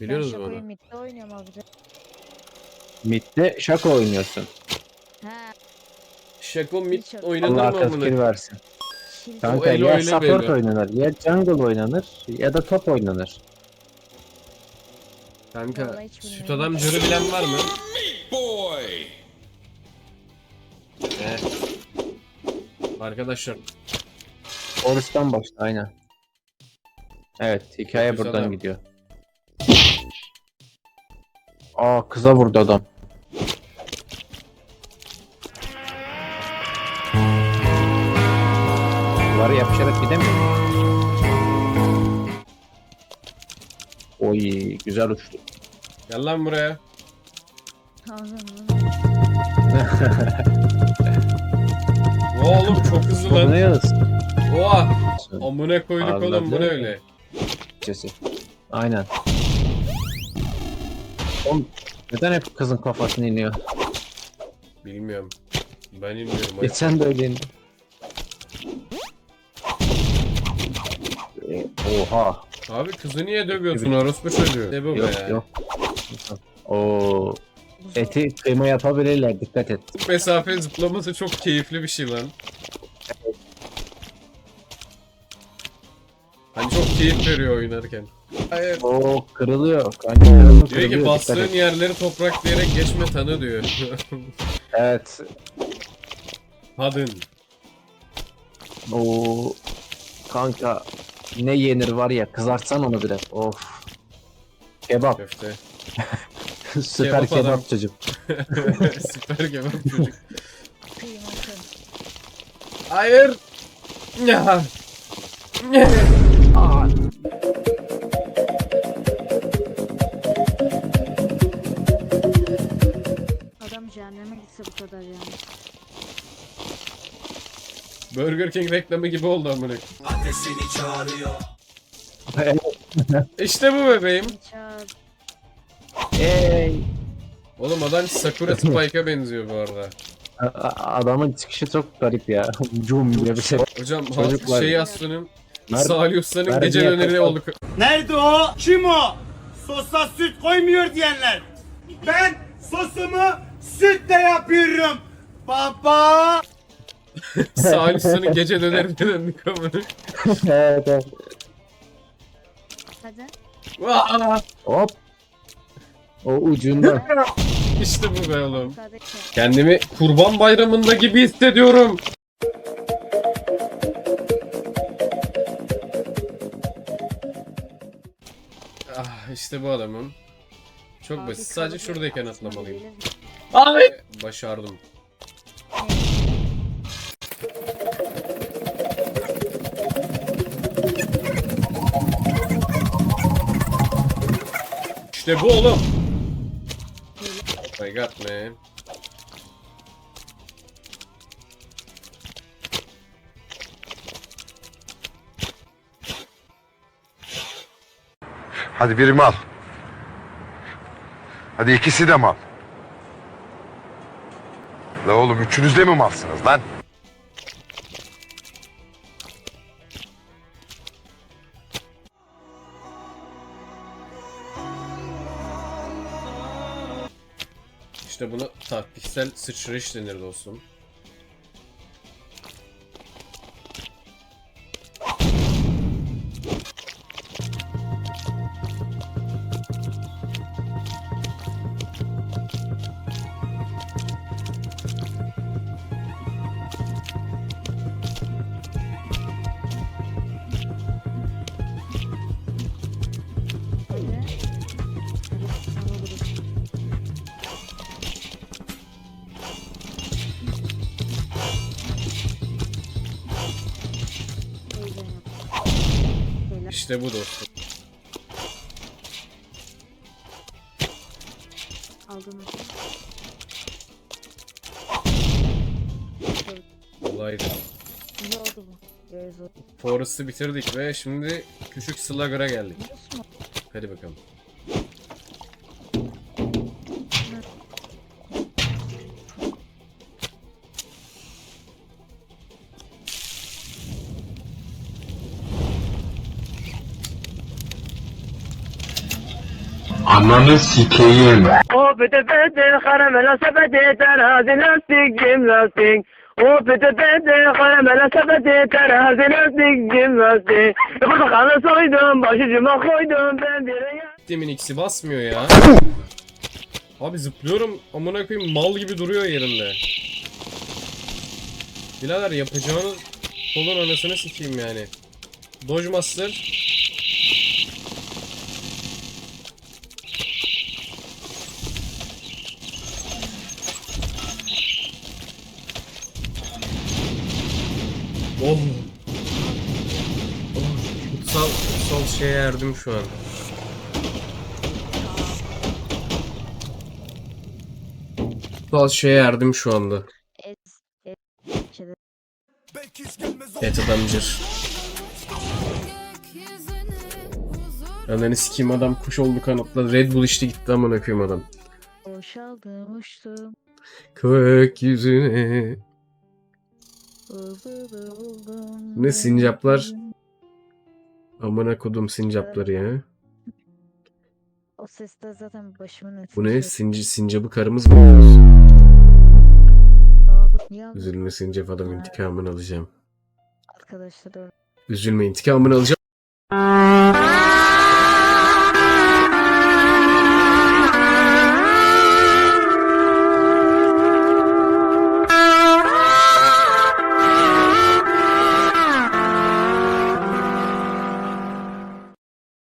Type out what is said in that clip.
Biliyoruz ben mu Şako'yu onu? midde oynuyorum abi. Mid'de şaka oynuyorsun. Ha. Şako mid oynanır Allah mı fikir amına? versin. Şimdi Kanka ya support böyle. oynanır, ya jungle oynanır, ya da top oynanır. Kanka süt adam jörü bilen var mı? Boy. He. Arkadaşlar Forest'tan başla aynen. Evet hikaye Çok buradan adam. gidiyor. Aa kıza vurdu adam. Duvarı yapışarak gidemiyor mu? Oy güzel uçtu. gel lan buraya. Ağzım. Oğlum çok hızlı Bu lan. ne yalnız? Oha. Amına koyduk Anladım. oğlum bu ne öyle? Cesi. Aynen. Oğlum neden hep kızın kafasına iniyor? Bilmiyorum. Ben bilmiyorum. Geçen de öyle indi. Ee, Oha. Abi kızı niye dövüyorsun orospu çocuğu? Ne bu Yok be? yok. Oo. Eti kıyma yapabilirler dikkat et. Mesafe zıplaması çok keyifli bir şey lan. Hani çok keyif veriyor oynarken. Hayır. Oo kırılıyor. Kanka kırılıyor, Diyor ki bastığın yerleri topraklayarak geçme tanı diyor. Evet. Hadın. Oo. Kanka ne yenir var ya kızartsan onu bile. Of. Kebap. Köfte. Süper Kebap adam. kebap çocuk. Süper kebap çocuk. Hayır. Ya. Gitse bu kadar yani. Burger King reklamı gibi oldu amına. İşte bu bebeğim. Çağır. Ey. Oğlum adam Sakura Spike'a benziyor bu arada. A- Adamın çıkışı çok garip ya. Cum diye bir şey. Hocam Çocuklar- şey Aslı'nın Mer- Salih Usta'nın gece döneri takıl- olduk. Nerede o? Kim o? Sosa süt koymuyor diyenler. Ben sosumu sütle yapıyorum. Baba. Salih Usta'nın gece dönerine döndük amına. evet, evet. Hadi. Vaa! Hop. O ucundan. İşte bu be oğlum. Kendimi kurban bayramında gibi hissediyorum. Ah işte bu adamım. Çok Abi basit. Sadece şuradayken atlamalıyım. Ay! Başardım. İşte bu oğlum. Oh my god man. Hadi biri mal. Hadi ikisi de mal. La oğlum üçünüz de mi malsınız lan? İşte buna taktiksel sıçrayış denir dostum. İşte bu dostum. Aldın mı? Olaydı. İyi oldu bu. Forest'ı bitirdik ve şimdi küçük Slugger'a geldik. Hadi bakalım. Ananı sikeyim. O pete pete karamela sepeti terazi lastik cim lastik. O pete pete karamela sepeti terazi lastik cim lastik. Portakalı soydum başucuma koydum ben bir ya. Demin X'i basmıyor ya. Abi zıplıyorum amına koyayım mal gibi duruyor yerinde. Birader yapacağınız kolun anasını sikeyim yani. Dodge Master. Kutsal, kutsal şeye erdim şu an. Kutsal şeye erdim şu anda. Ez. Ez. Şeyde. Et adamcır. Ananı sikeyim adam kuş oldu kanatla. Red Bull içti gitti amına koyayım adam. Boşaldım uçtum. Gökyüzüne. Ne sincaplar? Amına kodum sincapları ya. O seste zaten başımın etkisi. Bu ne? Sinci, sincapı karımız mı? Aldın? Üzülme sincap adam intikamını alacağım. Arkadaşlar Üzülme intikamını alacağım.